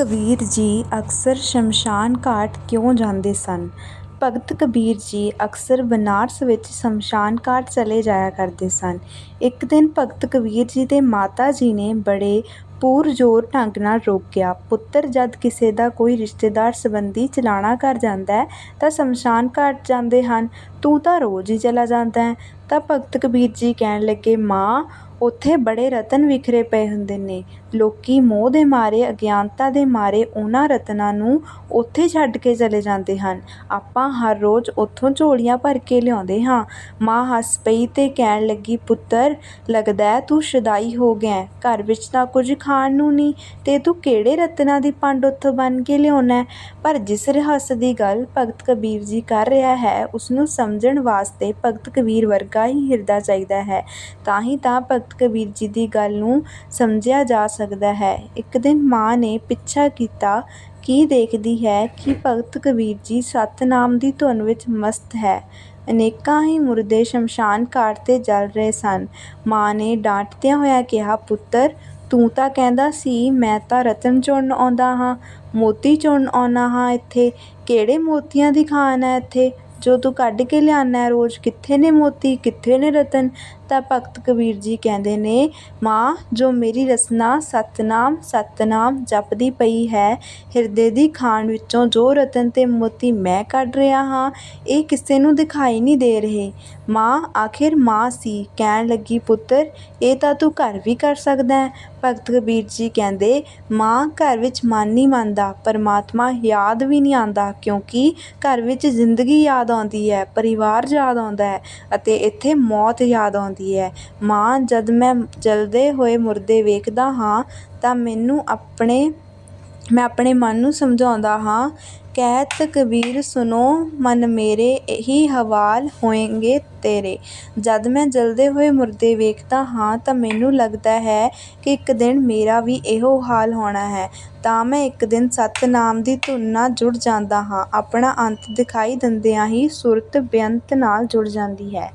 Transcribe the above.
ਕਬੀਰ ਜੀ ਅਕਸਰ ਸ਼ਮਸ਼ਾਨ ਘਾਟ ਕਿਉਂ ਜਾਂਦੇ ਸਨ? ਭਗਤ ਕਬੀਰ ਜੀ ਅਕਸਰ ਬਨਾਰਸ ਵਿੱਚ ਸ਼ਮਸ਼ਾਨ ਘਾਟ ਚਲੇ ਜਾਇਆ ਕਰਦੇ ਸਨ। ਇੱਕ ਦਿਨ ਭਗਤ ਕਬੀਰ ਜੀ ਦੇ ਮਾਤਾ ਜੀ ਨੇ ਬੜੇ ਪੁਰਜ਼ੋਰ ਢੰਗ ਨਾਲ ਰੋਕਿਆ, "ਪੁੱਤਰ, ਜਦ ਕਿਸੇ ਦਾ ਕੋਈ ਰਿਸ਼ਤੇਦਾਰ ਸੰਬੰਧੀ ਚਲਾਣਾ ਘਰ ਜਾਂਦਾ ਤਾਂ ਸ਼ਮਸ਼ਾਨ ਘਾਟ ਜਾਂਦੇ ਹਨ। ਤੂੰ ਤਾਂ ਰੋਜ਼ ਹੀ ਚਲਾ ਜਾਂਦਾ ਤਾਂ ਭਗਤ ਕਬੀਰ ਜੀ ਕਹਿਣ ਲੱਗੇ, "ਮਾਂ, ਉੱਥੇ ਬੜੇ ਰਤਨ ਬਿਖਰੇ ਪਏ ਹੁੰਦੇ ਨੇ। ਲੋਕੀ ਮੋਹ ਦੇ ਮਾਰੇ, ਅਗਿਆਨਤਾ ਦੇ ਮਾਰੇ ਉਹਨਾਂ ਰਤਨਾਂ ਨੂੰ ਉੱਥੇ ਛੱਡ ਕੇ ਚਲੇ ਜਾਂਦੇ ਹਨ। ਆਪਾਂ ਹਰ ਰੋਜ਼ ਉੱਥੋਂ ਝੋਲੀਆਂ ਭਰ ਕੇ ਲਿਆਉਂਦੇ ਹਾਂ।" ਮਾਂ ਹੱਸ ਪਈ ਤੇ ਕਹਿਣ ਲੱਗੀ, "ਪੁੱਤਰ, ਲੱਗਦੈ ਤੂੰ ਸ਼ੁਦਾਈ ਹੋ ਗਿਐਂ। ਘਰ ਵਿੱਚ ਤਾਂ ਕੁਝ ਖਾਣ ਨੂੰ ਨਹੀਂ ਤੇ ਤੂੰ ਕਿਹੜੇ ਰਤਨਾਂ ਦੀ ਪੰਡ ਉੱਥੋਂ ਬੰਨ੍ਹ ਕੇ ਲਿਆਉਣੈਂ?" ਪਰ ਜਿਸ ਰਹੱਸ ਦੀ ਗੱਲ ਭਗਤ ਕਬੀਰ ਜੀ ਕਰ ਰਿਹਾ ਹੈ, ਉਸਨੂੰ ਸਮਝਣ ਵਾਸਤੇ ਭਗਤ ਕਬੀਰ ਵਰਗਾ ਹੀ ਹਿਰਦਾ ਚਾਹੀਦਾ ਹੈ, ਤਾਂ ਹੀ ਤਾਂ ਭਗਤ ਕਬੀਰ ਜੀ ਦੀ ਗੱਲ ਨੂੰ ਸਮਝਿਆ ਜਾ ਸਕਦਾ ਹੈ। ਇੱਕ ਦਿਨ ਮਾਂ ਨੇ ਪਿੱਛਾ ਕੀਤਾ, ਕੀ ਦੇਖਦੀ ਹੈ ਕਿ ਭਗਤ ਕਬੀਰ ਜੀ ਸਤਿਨਾਮ ਦੀ ਧੁਨ ਵਿੱਚ ਮਸਤ ਹੈ। ਅਨੇਕਾਂ ਹੀ ਮੁਰਦੇ ਸ਼ਮਸ਼ਾਨ ਘਾਟ 'ਤੇ ਜਲ ਰਹੇ ਸਨ। ਮਾਂ ਨੇ ਡਾਂਟਦਿਆਂ ਹੋਇਆਂ ਕਿਹਾ, "ਪੁੱਤਰ, ਤੂੰ ਤਾਂ ਕਹਿੰਦਾ ਸੀ, ਮੈਂ ਤਾਂ ਰਤਨ ਚੁਣਨ ਆਉਂਦਾ ਹਾਂ, ਮੋਤੀ ਚੁਣਨ ਆਉਂਦਾ ਹਾਂ ਇੱਥੇ। ਕਿਹੜੇ ਮੋਤੀਆਂ ਦੀ ਖਾਣ ਹੈ ਇੱਥੇ, ਜੋ ਤੂੰ ਕੱਢ ਕੇ ਲਿਆਉਣਾ ਰੋਜ਼? ਕਿੱਥੇ ਨੇ ਮੋਤੀ, ਕਿੱਥੇ ਨੇ ਰਤਨ?" ਤਾਂ ਭਗਤ ਕਬੀਰ ਜੀ ਕਹਿੰਦੇ ਨੇ, "ਮਾਂ, ਜੋ ਮੇਰੀ ਰਸਨਾ ਸਤਿਨਾਮ, ਸਤਨਾਮ ਜਪਦੀ ਪਈ ਹੈ, ਹਿਰਦੇ ਦੀ ਖਾਣ ਵਿੱਚੋਂ ਜੋ ਰਤਨ ਤੇ ਮੋਤੀ ਮੈਂ ਕੱਢ ਰਿਹਾ ਹਾਂ, ਇਹ ਕਿਸੇ ਨੂੰ ਦਿਖਾਈ ਨਹੀਂ ਦੇ ਰਹੇ।" ਮਾਂ ਆਖਿਰ ਮਾਂ ਸੀ, ਕਹਿਣ ਲੱਗੀ, "ਪੁੱਤਰ, ਇਹ ਤਾਂ ਤੂੰ ਘਰ ਵੀ ਕਰ ਸਕਦਾ ਹੈਂ।" ਭਗਤ ਕਬੀਰ ਜੀ ਕਹਿੰਦੇ, "ਮਾਂ, ਘਰ ਵਿੱਚ ਮਨ ਨਹੀਂ ਮੰਨਦਾ, ਪਰਮਾਤਮਾ ਯਾਦ ਵੀ ਨਹੀਂ ਆਉਂਦਾ, ਕਿਉਂਕਿ ਘਰ ਵਿੱਚ ਜ਼ਿੰਦਗੀ ਯਾਦ ਯਾਦ ਆਉਂਦੀ ਹੈ, ਪਰਿਵਾਰ ਯਾਦ ਆਉਂਦਾ ਹੈ ਅਤੇ ਇੱਥੇ ਮੌਤ ਯਾਦ ਆਉਂਦੀ ਹੈ। ਮਾਂ, ਜਦ ਮੈਂ ਜਲਦੇ ਹੋਏ ਮੁਰਦੇ ਵੇਖਦਾ ਹਾਂ ਤਾਂ ਮੈਨੂੰ ਆਪਣੇ ਮੈਂ ਆਪਣੇ ਮਨ ਨੂੰ ਸਮਝਾਉਂਦਾ ਹਾਂ, 'ਕਹਿਤ ਕਬੀਰ ਸੁਨੋ ਮਨ ਮੇਰੇ, ਇਹੀ ਹਵਾਲ ਹੋਏਂਗੇ ਤੇਰੇ।' ਜਦ ਮੈਂ ਜਲਦੇ ਹੋਏ ਮੁਰਦੇ ਵੇਖਦਾ ਹਾਂ ਤਾਂ ਮੈਨੂੰ ਲੱਗਦਾ ਹੈ ਕਿ ਇੱਕ ਦਿਨ ਮੇਰਾ ਵੀ ਇਹੋ ਹਾਲ ਹੋਣਾ ਹੈ। ਤਾਂ ਮੈਂ ਇੱਕ ਦਿਨ ਸਤਿਨਾਮ ਦੀ ਧੁਨ ਨਾਲ ਜੁੜ ਜਾਂਦਾ ਹਾਂ। ਆਪਣਾ ਅੰਤ ਦਿਖਾਈ ਦਿੰਦਿਆਂ ਹੀ ਸੁਰਤ ਬੇਅੰਤ ਨਾਲ ਜੁੜ ਜਾਂਦੀ ਹੈ।